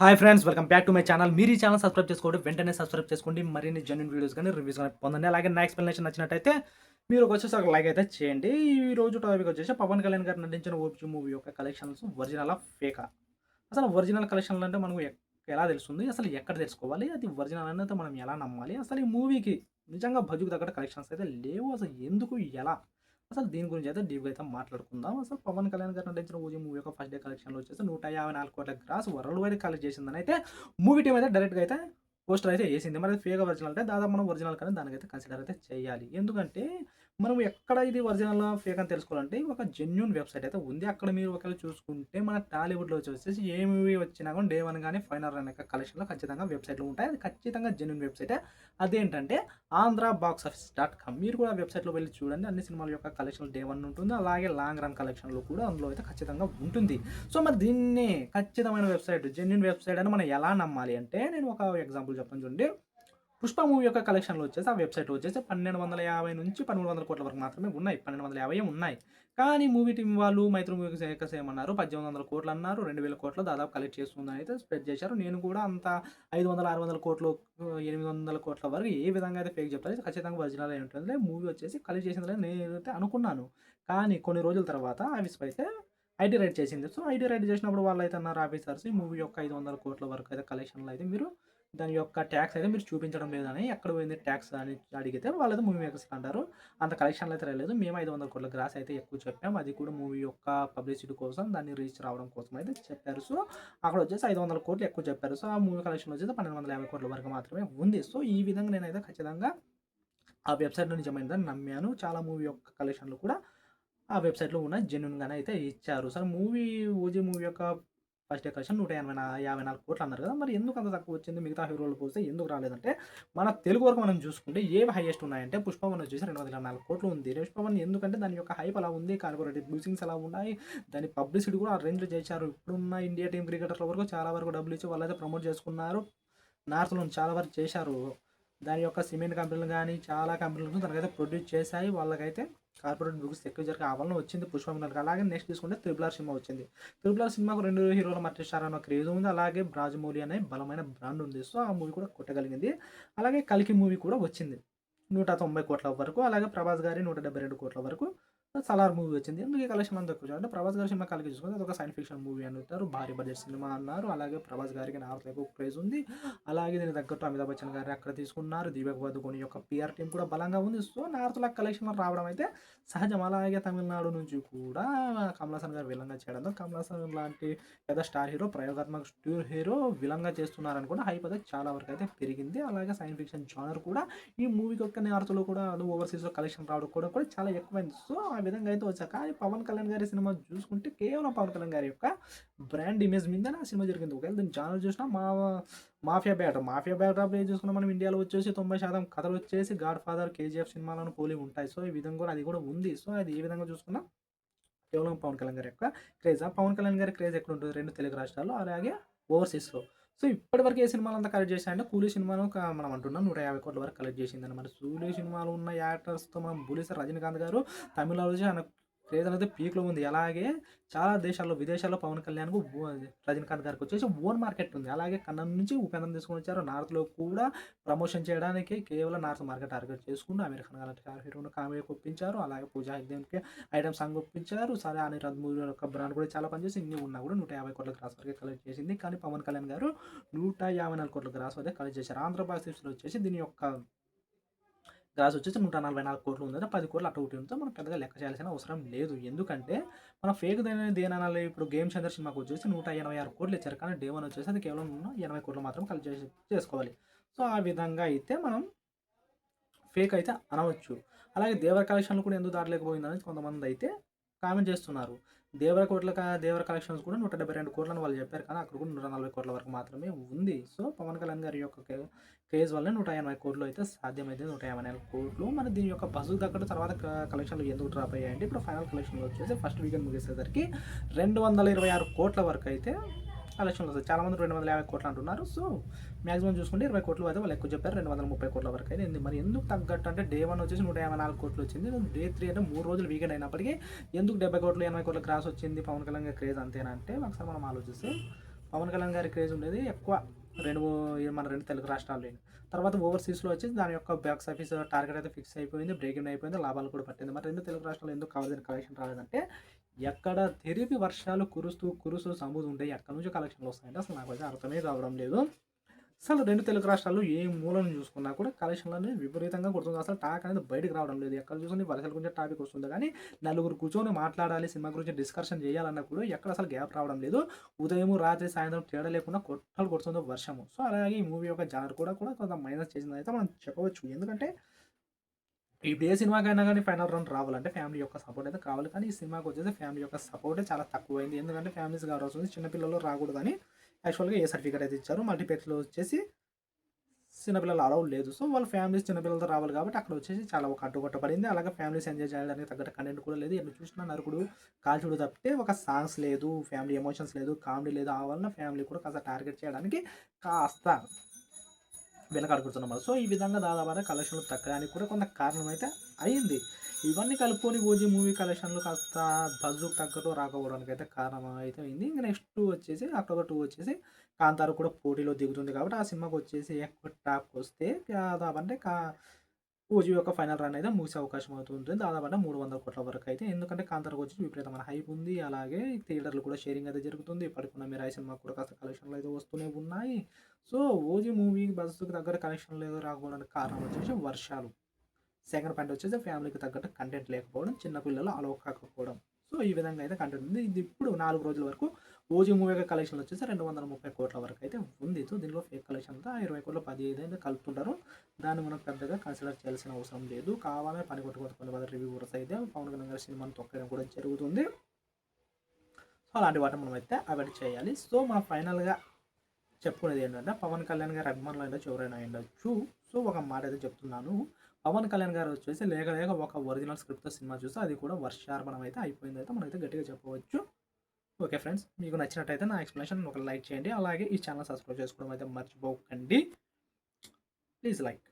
Hi friends welcome back to my channel మీరు ఈ channel subscribe చేసుకోండి వెంటనే సబ్స్క్రైబ్ చేసుకోండి. మరిన్ని జెన్యున్ వీడియోస్ కానీ రివ్యూస్ కానీ పొందండి. అలాగే నా ఎక్స్ప్లెనేషన్ నచ్చినట్టయితే మీరు ఒక వచ్చేసి ఒక లైక్ అయితే చేయండి. ఈ రోజు టాపిక్ వచ్చేసి పవన్ కళ్యాణ్ గారు నటించిన ఓపీ మూవీ యొక్క కలెక్షన్స్ ఒరిజినల్ ఫేకా అసలు ఒరిజినల్ కలెక్షన్లు అంటే మనకు ఎలా తెలుస్తుంది? అసలు ఎక్కడ తెలుసుకోవాలి? అది ఒరిజినల్ అనేది మనం ఎలా నమ్మాలి? అసలు ఈ మూవీకి నిజంగా భజుకు తగ్గట్టు కలెక్షన్స్ అయితే లేవు. అసలు ఎందుకు ఎలా? అసలు దీని గురించి అయితే డీప్గా అయితే మాట్లాడుకుందాం. అసలు పవన్ కళ్యాణ్ గారు నటించిన ఊజీ మూవీ యొక్క ఫస్ట్ డే కలెక్షన్లో వచ్చేసి నూట యాభై నాలుగు కోట్ల గ్రాస్ వరల్డ్ వైడ్ కలెక్ట్ చేసిందని అయితే మూవీ టీం అయితే డైరెక్ట్గా అయితే పోస్టర్ అయితే వేసింది. మరి ఫేక్ ఒరిజినల్ అంటే దాదాపు మనం ఒరిజినల్ కానీ దానికైతే కన్సిడర్ అయితే చేయాలి. ఎందుకంటే మనం ఎక్కడ ఇది ఒరిజినల్ ఫేక్ అని తెలుసుకోవాలంటే ఒక జెన్యున్ వెబ్సైట్ అయితే ఉంది. అక్కడ మీరు ఒకవేళ చూసుకుంటే మన టాలీవుడ్లో వచ్చేసి ఏ మూవీ వచ్చినా కానీ డే వన్ కానీ ఫైనల్ అనే కలెక్షన్లో ఖచ్చితంగా వెబ్సైట్లు ఉంటాయి. అది ఖచ్చితంగా జెన్యున్ వెబ్సైటే అదేంటంటే Andhra box office dot com మీరు కూడా వెబ్సైట్లో వెళ్ళి చూడండి. అన్ని సినిమాల యొక్క కలెక్షన్ డే వన్ ఉంటుంది. అలాగే లాంగ్ రన్ కలెక్షన్లో కూడా అందులో అయితే ఖచ్చితంగా ఉంటుంది. సో మరి దీన్ని ఖచ్చితమైన వెబ్సైట్ జెన్యున్ వెబ్సైట్ అని మనం ఎలా నమ్మాలి అంటే నేను ఒక ఎగ్జాంపుల్ చెప్తాను చూడండి. పుష్ప మూవీ యొక్క కలెక్షన్లో వచ్చేసి ఆ వెబ్సైట్ వచ్చేసి పన్నెండు వందల యాభై నుంచి పన్నెండు వందల కోట్ల వరకు మాత్రమే ఉన్నాయి. పన్నెండు వందల యాభై ఉన్నాయి. కానీ మూవీ టీం వాళ్ళు మైత్రి మూవీకి ఏకస్ ఏమన్నారు? పద్దెనిమిది వందల కోట్లు అన్నారు. రెండు వేల కోట్లు దాదాపు కలెక్ట్ చేస్తుందని అయితే స్ప్రెడ్ చేశారు. నేను కూడా అంత ఐదు వందల ఆరు వందల కోట్లు ఎనిమిది వందల కోట్ల వరకు ఏ విధంగా అయితే ఫేక్ చెప్తారో ఖచ్చితంగా ఒరిజినల్ అయి ఉంటుంది మూవీ వచ్చేసి కలెక్ట్ చేసింది నేనైతే అనుకున్నాను. కానీ కొన్ని రోజుల తర్వాత ఆఫీస్ అయితే ఐటీ రైడ్ చేసింది. సో ఐటీ రైడ్ చేసినప్పుడు వాళ్ళు అయితే అన్నారు ఆఫీసర్స్ ఈ మూవీ యొక్క ఐదు వందల కోట్ల వరకు అయితే కలెక్షన్లో అయితే మీరు దాని యొక్క ట్యాక్స్ అయితే మీరు చూపించడం లేదని ఎక్కడ పోయింది ట్యాక్స్ అని అడిగితే వాళ్ళైతే మూవీ మేకర్స్ అంటారు. అంత కలెక్షన్లు అయితే రాలేదు. మేము ఐదు వందల కోట్ల గ్రాస్ అయితే ఎక్కువ చెప్పాం. అది కూడా మూవీ యొక్క పబ్లిసిటీ కోసం దాన్ని రీచ్ రావడం కోసం అయితే చెప్పారు. సో అక్కడ వచ్చేసి ఐదు వందల కోట్లు ఎక్కువ చెప్పారు. సో ఆ మూవీ కలెక్షన్ వచ్చేసి పన్నెండు వందల యాభై కోట్ల వరకు మాత్రమే ఉంది. సో ఈ విధంగా నేనైతే ఖచ్చితంగా ఆ వెబ్సైట్ నిజమైందని నమ్మాను. చాలా మూవీ యొక్క కలెక్షన్లు కూడా ఆ వెబ్సైట్లో ఉన్న జెన్యున్గానే అయితే ఇచ్చారు. సార్ మూవీ ఓజీ మూవీ యొక్క ఫస్ట్ డే నూట ఎనభై యాభై నాలుగు కోట్లు అన్నారు కదా. మరి ఎందుకు అంత తక్కువ వచ్చింది? మిగతా హీరోలు పోస్తే ఎందుకు రాలేదంటే మన తెలుగు వరకు మనం చూసుకుంటే ఏవి హైయెస్ట్ ఉన్నాయంటే పుష్పవన్ వచ్చేసి రెండు వందల నాలుగు కోట్లు ఉంది. పుష్పవన్ ఎందుకంటే దాని యొక్క హైప్ అలా ఉంది కార్పొరేటివ్ బ్లూసింగ్స్ అలా ఉన్నాయి. దాని పబ్లిసిటీ కూడా ఆ రేంజ్లో చేశారు. ఇప్పుడున్న ఇండియా టీం క్రికెటర్ల వరకు చాలా వరకు డబ్బులు ఇచ్చి వాళ్ళైతే ప్రమోట్ చేసుకున్నారు. నార్త్లో చాలా వరకు చేశారు. దాని యొక్క సిమెంట్ కంపెనీలు కానీ చాలా కంపెనీలు తనకైతే ప్రొడ్యూస్ చేశాయి. వాళ్ళకైతే కార్పొరేట్ బుక్స్ ఎక్కువ జరిగే ఆవలన వచ్చింది పుష్ప వినర్ అలాగే నెక్స్ట్ తీసుకుంటే త్రిపుల్ ఆర్ సినిమా వచ్చింది. త్రిపుల్ ఆర్ సినిమాకు రెండు హీరోల మర్చిస్తారు స్టార్ అన్న క్రేజ్ ఉంది. అలాగే రాజమౌళి అనే బలమైన బ్రాండ్ ఉంది. సో ఆ మూవీ కూడా కొట్టగలిగింది. అలాగే కలికి మూవీ కూడా వచ్చింది. నూట తొంభై కోట్ల వరకు. అలాగే ప్రభాస్ గారి నూట డెబ్బై రెండు కోట్ల వరకు. సలార్ మూవీ వచ్చింది. ఎందుకు ఈ కలెక్షన్ అంతా ఎక్కువ అంటే ప్రభాస్ గారి సినిమా కలిగి చూసుకుంటే అదొక ఒక సైన్స్ ఫిక్షన్ మూవీ అని అంటారు భారీ బడ్జెట్ సినిమా అన్నారు. అలాగే ప్రభాస్ గారికి నార్త్ ఎక్కువ క్రేజ్ ఉంది. అలాగే దీనికి తగ్గట్టు అమితాబ్ బచ్చన్ గారు అక్కడ తీసుకున్నారు. దీపక్ పదుకొని యొక్క పిఆర్ టీం కూడా బలంగా ఉంది. సో నార్త్లో కలెక్షన్ రావడం అయితే సహజం. అలాగే తమిళనాడు నుంచి కూడా కమలాసన్ గారు విలంగా చేయడంతో కమలాసన్ లాంటి పెద్ద స్టార్ హీరో ప్రయోగాత్మక స్టూర్ హీరో విలంగా చేస్తున్నారని కూడా హైప్ అయితే చాలా వరకు అయితే పెరిగింది. అలాగే సైన్స్ ఫిక్షన్ జానర్ కూడా ఈ మూవీకి ఒక్క నార్త్లో కూడా ఓవర్సీస్లో కలెక్షన్ రావడం కూడా కూడా చాలా ఎక్కువైంది. సో ఆ విధంగా అయితే వచ్చాక కానీ పవన్ కళ్యాణ్ గారి సినిమా చూసుకుంటే కేవలం పవన్ కళ్యాణ్ గారి యొక్క బ్రాండ్ ఇమేజ్ మీద ఆ సినిమా జరిగింది. ఒకవేళ దీన్ని ఛానల్ చూసినా మా మాఫియా బ్యాటర్ మాఫియా బ్యాటర్ ఏ చూసుకున్నా మనం ఇండియాలో వచ్చేసి తొంభై శాతం కథలు వచ్చేసి గాడ్ ఫాదర్ కేజీఎఫ్ సినిమాలను పోలి ఉంటాయి. సో ఈ విధంగా కూడా అది కూడా ఉంది. సో అది ఏ విధంగా చూసుకున్నా కేవలం పవన్ కళ్యాణ్ గారి యొక్క క్రేజ్ ఆ పవన్ కళ్యాణ్ గారి క్రేజ్ ఎక్కడ ఉంటుంది రెండు తెలుగు రాష్ట్రాల్లో అలాగే ఓవర్సీస్లో సో ఇప్పటివరకు ఏ సినిమాలు అంతా కలెక్ట్ చేశాయంటే కూలీ సినిమాను మనం అంటున్నాం నూట యాభై కోట్ల వరకు కలెక్ట్ చేసిందని మరి కూలీ సినిమాలు ఉన్న యాక్టర్స్తో మనం బులిసర్ రజనీకాంత్ గారు తమిళ ఆయన క్రేజ్ అనేది పీక్లో ఉంది. అలాగే చాలా దేశాల్లో విదేశాల్లో పవన్ కళ్యాణ్కు రజనీకాంత్ గారికి వచ్చేసి ఓన్ మార్కెట్ ఉంది. అలాగే కన్నం నుంచి ఉపేంద్రం తీసుకొని వచ్చారు. నార్త్లో కూడా ప్రమోషన్ చేయడానికి కేవలం నార్త్ మార్కెట్ టార్గెట్ చేసుకుని అమెరికన్ గారి హీరోను కామెడీ ఒప్పించారు. అలాగే పూజా హెగ్దేవ్కి ఐటమ్ సాంగ్ ఒప్పించారు. సరే అని మూవీ యొక్క బ్రాండ్ కూడా చాలా పనిచేసి ఇన్ని ఉన్నా కూడా నూట యాభై కోట్ల గ్రాస్ వరకు కలెక్ట్ చేసింది. కానీ పవన్ కళ్యాణ్ గారు నూట యాభై నాలుగు కోట్ల గ్రాస్ వరకు కలెక్ట్ చేశారు. ఆంధ్రప్రదేశ్లో వచ్చేసి దీని యొక్క గ్రాస్ వచ్చేసి నూట నలభై నాలుగు కోట్లు ఉందంటే పది కోట్లు అటు ఒకటి ఉంటే మనం పెద్దగా లెక్క చేయాల్సిన అవసరం లేదు. ఎందుకంటే మన ఫేక్ దేనాలి ఇప్పుడు గేమ్ చంద్ర సినిమాకి వచ్చేసి నూట ఎనభై ఆరు కోట్లు ఇచ్చారు. కానీ డే వన్ వచ్చేసి అది కేవలం ఎనభై కోట్లు మాత్రం కలెక్ట్ చేసి చేసుకోవాలి. సో ఆ విధంగా అయితే మనం ఫేక్ అయితే అనవచ్చు. అలాగే దేవర కలెక్షన్లు కూడా ఎందుకు దాటలేకపోయిందని కొంతమంది అయితే కామెంట్ చేస్తున్నారు. దేవర కోట్ల దేవర కలెక్షన్స్ కూడా నూట డెబ్బై రెండు కోట్లని వాళ్ళు చెప్పారు కానీ అక్కడ కూడా నూట నలభై కోట్ల వరకు మాత్రమే ఉంది. సో పవన్ కళ్యాణ్ గారి యొక్క కేజ్ క్రేజ్ వల్ల నూట ఎనభై కోట్లు అయితే సాధ్యమైతే నూట యాభై నాలుగు కోట్లు. మరి దీని యొక్క బస్సు దగ్గర తర్వాత కలెక్షన్లు ఎందుకు డ్రాప్ అయ్యాయంటే ఇప్పుడు ఫైనల్ కలెక్షన్లు వచ్చేసి ఫస్ట్ వీకెండ్ ముగిసేసరికి రెండు వందల ఇరవై ఆరు కోట్ల వరకు అయితే ఆలోచనలు వస్తాయి. చాలా మంది రెండు వందల యాభై కోట్లు అంటున్నారు. సో మాక్సిమం చూసుకుంటే ఇరవై కోట్లు అయితే వాళ్ళు ఎక్కువ చెప్పారు. రెండు వందల ముప్పై కోట్ల వరకు అయితే మరి ఎందుకు తగ్గట్టు అంటే డే వన్ వచ్చేసి నూట యాభై నాలుగు కోట్లు వచ్చింది. డే త్రీ అంటే మూడు రోజులు వీకెండ్ అయినప్పటికీ ఎందుకు డెబ్బై కోట్లు ఎనభై కోట్ల క్రాస్ వచ్చింది? పవన్ కళ్యాణ్ గారి క్రేజ్ అంతేనా అంటే ఒకసారి మనం ఆలోచిస్తే పవన్ కళ్యాణ్ గారి క్రేజ్ ఉండేది ఎక్కువ రెండు మన రెండు తెలుగు రాష్ట్రాల్లో తర్వాత ఓవర్సీస్లో వచ్చి దాని యొక్క బాక్స్ ఆఫీస్ టార్గెట్ అయితే ఫిక్స్ అయిపోయింది. బ్రేకింగ్ అయిపోయింది. లాభాలు కూడా పట్టింది. మరి రెండు తెలుగు రాష్ట్రాలు ఎందుకు కావాల్సిన కలెక్షన్ రాలేదంటే ఎక్కడ తెరిపి వర్షాలు కురుస్తూ కురుస్తూ సముద్రం ఉంటే ఎక్కడి నుంచి కలెక్షన్లు వస్తాయంటే అసలు నాకు అయితే అర్థమే కావడం లేదు. అసలు రెండు తెలుగు రాష్ట్రాలు ఏ మూలను చూసుకున్నా కూడా కలెక్షన్లు అనేది విపరీతంగా కొడుతుంది అసలు టాక్ అనేది బయటకు రావడం లేదు. ఎక్కడ చూసుకుని వర్షాల గురించి టాపిక్ వస్తుంది. కానీ నలుగురు కూర్చొని మాట్లాడాలి సినిమా గురించి డిస్కషన్ చేయాలన్నా కూడా ఎక్కడ అసలు గ్యాప్ రావడం లేదు. ఉదయం రాత్రి సాయంత్రం తేడా లేకుండా కొట్టలు కొడుతుంది వర్షము. సో అలాగే ఈ మూవీ యొక్క జానర్ కూడా కూడా కొంత మైనస్ చేసింది అయితే మనం చెప్పవచ్చు. ఎందుకంటే ఇప్పుడు ఏ సినిమాకైనా కానీ ఫైనల్ రన్ రావాలంటే ఫ్యామిలీ యొక్క సపోర్ట్ అయితే కావాలి. కానీ ఈ సినిమాకి వచ్చేసి ఫ్యామిలీ యొక్క సపోర్టే చాలా తక్కువైంది. ఎందుకంటే ఫ్యామిలీస్ కావాల్సి వస్తుంది చిన్నపిల్లలు రాకూడదని యాక్చువల్గా ఏ సర్టిఫికేట్ అయితే ఇచ్చారు మల్టీప్లెక్స్లో వచ్చేసి చిన్నపిల్లలు అలౌ లేదు. సో వాళ్ళ ఫ్యామిలీస్ చిన్నపిల్లలతో రావాలి కాబట్టి అక్కడ వచ్చేసి చాలా ఒక అడ్డుకొట్టబడింది అలాగే ఫ్యామిలీస్ ఎంజాయ్ చేయడానికి తగ్గట్టు కంటెంట్ కూడా లేదు. ఎన్ని చూసినా నరుకుడు కాల్చుడు తప్పితే ఒక సాంగ్స్ లేదు ఫ్యామిలీ ఎమోషన్స్ లేదు కామెడీ లేదు. ఆ వలన ఫ్యామిలీ కూడా కాస్త టార్గెట్ చేయడానికి కాస్త వెనకాడుకుంటున్నాం సో ఈ విధంగా దాదాపు కలెక్షన్లు తగ్గడానికి కూడా కొంత కారణం అయితే అయింది ఇవన్నీ కలుపుకొని ఓజీ మూవీ కలెక్షన్లు కాస్త బజ్జుకు తగ్గట్టు రాకపోవడానికి అయితే కారణం అయితే అయింది. ఇంకా నెక్స్ట్ టూ వచ్చేసి అక్టోబర్ టూ వచ్చేసి కాంతారు కూడా పోటీలో దిగుతుంది కాబట్టి ఆ సినిమాకి వచ్చేసి ఎక్కువ టాప్ వస్తే దాదాపు అంటే కా ఓజీ యొక్క ఫైనల్ రన్ అయితే ముగిసే అవకాశం అవుతుంది. దాదాపు అంటే మూడు వందల కోట్ల వరకు అయితే. ఎందుకంటే కాంతారకు వచ్చి విపరీతమైన హైప్ ఉంది. అలాగే థియేటర్లు కూడా షేరింగ్ అయితే జరుగుతుంది. ఇప్పటికున్న మీరు ఆ సినిమా కూడా కాస్త కలెక్షన్లు అయితే వస్తూనే ఉన్నాయి. సో ఓజీ మూవీ బస్సుకు దగ్గర కలెక్షన్లు ఏదో రాకపోవడానికి కారణం వచ్చేసి వర్షాలు. సెకండ్ పాయింట్ వచ్చేసి ఫ్యామిలీకి తగ్గట్టు కంటెంట్ లేకపోవడం చిన్నపిల్లలు అలవ కాకపోవడం. సో ఈ విధంగా అయితే కంటెంట్ ఉంది. ఇది ఇప్పుడు నాలుగు రోజుల వరకు ఓజీ మూవీ యొక్క కలెక్షన్ వచ్చేసి రెండు వందల ముప్పై కోట్ల వరకు అయితే ఉంది. సో దీనిలో ఫేక్ కలెక్షన్ అంతా ఇరవై కోట్ల పది అయితే కలుపుతుంటారు. దాన్ని మనం పెద్దగా కన్సిడర్ చేయాల్సిన అవసరం లేదు. కావాలని పని కొట్టుకోవాలి కొన్ని రివ్యూవర్స్ అయితే పవన్ కళ్యాణ్ గారి సినిమాను తొక్కడం కూడా జరుగుతుంది. సో అలాంటి వాటిని మనం అయితే అవాయిడ్ చేయాలి. సో మనం ఫైనల్గా చెప్పుకునేది ఏంటంటే పవన్ కళ్యాణ్ గారి అభిమానులు అయినా చివరైనా ఉండొచ్చు సో ఒక మాట అయితే చెప్తున్నాను. పవన్ కళ్యాణ్ గారు వచ్చేసి లేక లేక ఒక ఒరిజినల్ స్క్రిప్ట్తో సినిమా చూస్తే అది కూడా వర్షార్పణం అయితే అయిపోయింది అయితే మనమైతే గట్టిగా చెప్పవచ్చు. ఓకే ఫ్రెండ్స్ మీకు నచ్చినట్టయితే నా ఎక్స్ప్లెనేషన్ ఒక లైక్ చేయండి. అలాగే ఈ ఛానల్ సబ్స్క్రైబ్ చేసుకోవడం అయితే మర్చిపోకండి. Please like